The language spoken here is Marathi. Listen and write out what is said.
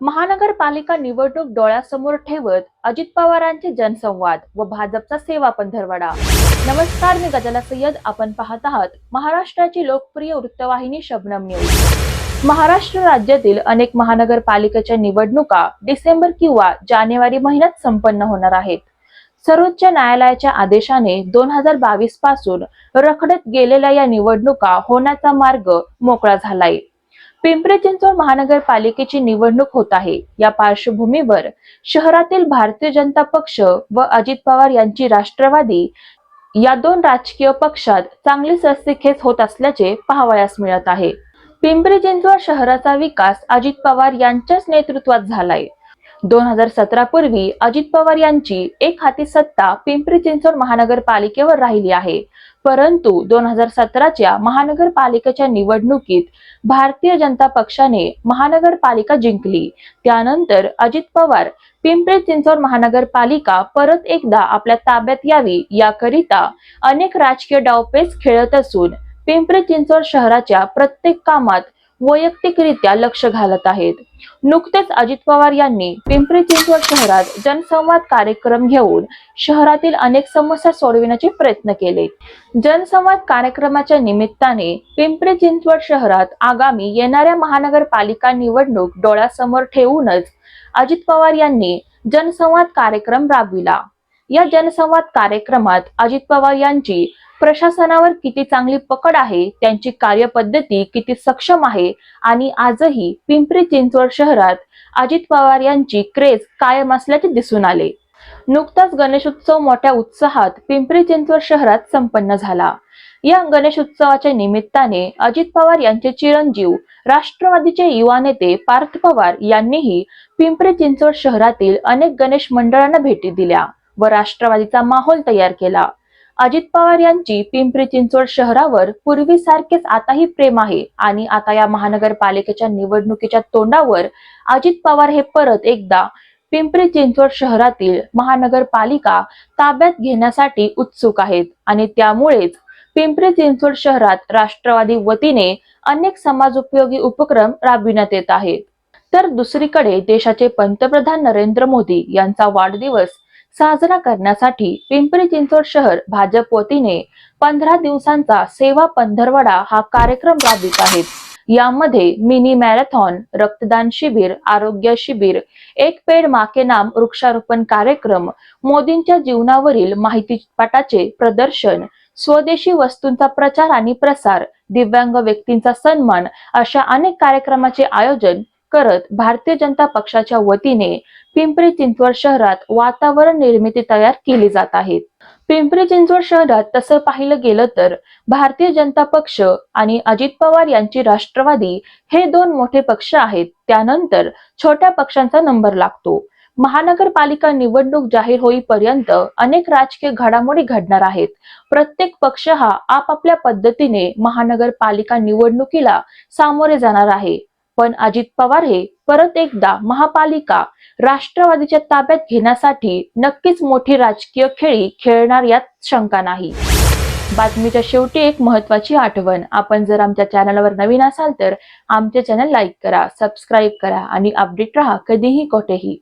महानगरपालिका निवडणूक डोळ्यासमोर ठेवत अजित पवारांचे जनसंवाद व भाजपचा सेवा पंधरवडा नमस्कार मी गजाला सय्यद. आपण पाहत आहात महाराष्ट्राची लोकप्रिय वृत्तवाहिनी शबनम न्यूज. महाराष्ट्र राज्यातील अनेक महानगरपालिकेच्या निवडणुका डिसेंबर किंवा जानेवारी महिन्यात संपन्न होणार आहेत. सर्वोच्च न्यायालयाच्या आदेशाने दोन हजार बावीसपासून रखडत गेलेल्या या निवडणुका होण्याचा मार्ग मोकळा झालाय. पिंपरी चिंचवड महानगरपालिकेची निवडणूक होत आहे. या पार्श्वभूमीवर शहरातील भारतीय जनता पक्ष व अजित पवार यांची राष्ट्रवादी या दोन राजकीय पक्षात चांगली सरसेखेच होत असल्याचे पाहावयास मिळत आहे. पिंपरी चिंचवड शहराचा विकास अजित पवार यांच्याच नेतृत्वात झालाय. दोन हजार सतरा पूर्वी अजित पवार यांची एक हाती सत्ता पिंपरी चिंचवड महानगरपालिकेवर राहिली आहे. परंतु दोन हजार सतराच्या महानगरपालिकेच्या निवडणुकीत भारतीय जनता पक्षाने महानगरपालिका जिंकली. त्यानंतर अजित पवार पिंपरी चिंचवड महानगरपालिका परत एकदा आपल्या ताब्यात यावी याकरिता अनेक राजकीय डावपेच खेळत असून पिंपरी चिंचवड शहराच्या प्रत्येक कामात वैयक्तिकरित्या लक्ष घालत आहेत. नुकतेच अजित पवार यांनी पिंपरी चिंचवड शहरात जनसंवाद कार्यक्रम घेऊन शहरातील अनेक समस्या सोडविण्याचे प्रयत्न केले. जनसंवाद कार्यक्रमाच्या निमित्ताने पिंपरी चिंचवड शहरात आगामी येणाऱ्या महानगरपालिका निवडणूक डोळ्यासमोर ठेवूनच अजित पवार यांनी जनसंवाद कार्यक्रम राबविला. या जनसंवाद कार्यक्रमात अजित पवार यांची प्रशासनावर किती चांगली पकड आहे त्यांची कार्यपद्धती किती सक्षम आहे आणि आजही पिंपरी चिंचवड शहरात अजित पवार यांची क्रेज कायम असल्याचे दिसून आले. नुकताच गणेशोत्सव मोठ्या उत्साहात पिंपरी चिंचवड शहरात संपन्न झाला. या गणेश उत्सवाच्या निमित्ताने अजित पवार यांचे चिरंजीव राष्ट्रवादीचे युवा नेते पार्थ पवार यांनीही पिंपरी चिंचवड शहरातील अनेक गणेश मंडळांना भेटी दिल्या व राष्ट्रवादीचा माहोल तयार केला. अजित पवार यांची पिंपरी चिंचवड शहरावर पूर्वीसारखेच आताही प्रेम आहे. आणि आता या महानगरपालिकेच्या निवडणुकीच्या तोंडावर अजित पवार हे परत एकदा पिंपरी चिंचवड शहरातील महानगरपालिका ताब्यात घेण्यासाठी उत्सुक आहेत. आणि त्यामुळेच पिंपरी चिंचवड शहरात राष्ट्रवादी वतीने अनेक समाजोपयोगी उपक्रम राबविण्यात येत आहेत. तर दुसरीकडे देशाचे पंतप्रधान नरेंद्र मोदी यांचा वाढदिवस साजरा करण्यासाठी पिंपरी चिंचवड शहर भाजप वतीने पंधरा दिवसांचा सेवा पंधरवडा हा कार्यक्रम राबवित आहेत. यामध्ये मिनी मॅरेथॉन रक्तदान शिबिर आरोग्य शिबिर एक पेड माके नाम वृक्षारोपण कार्यक्रम मोदींच्या जीवनावरील माहितीपटाचे प्रदर्शन स्वदेशी वस्तूंचा प्रचार आणि प्रसार दिव्यांग व्यक्तींचा सन्मान अशा अनेक कार्यक्रमाचे आयोजन करत भारतीय जनता पक्षाच्या वतीने पिंपरी चिंचवड शहरात वातावरण निर्मिती तयार केली जात आहे. पिंपरी चिंचवड शहरात तसं पाहिलं गेलं तर भारतीय जनता पक्ष आणि अजित पवार यांची राष्ट्रवादी हे दोन मोठे पक्ष आहेत. त्यानंतर छोट्या पक्षांचा नंबर लागतो. महानगरपालिका निवडणूक जाहीर होईपर्यंत अनेक राजकीय घडामोडी घडणार आहेत. प्रत्येक पक्ष हा आपापल्या पद्धतीने महानगरपालिका निवडणुकीला सामोरे जाणार आहे. पण अजित पवार हे परत एकदा महापालिका राष्ट्रवादीच्या ताब्यात घेण्यासाठी नक्कीच मोठी राजकीय खेळी खेळणार यात शंका नाही. बातमीच्या शेवटी एक महत्वाची आठवण. आपण जर आमच्या चॅनलवर नवीन असाल तर आमचे चॅनल लाईक करा सबस्क्राईब करा आणि अपडेट राहा कधीही कोठेही.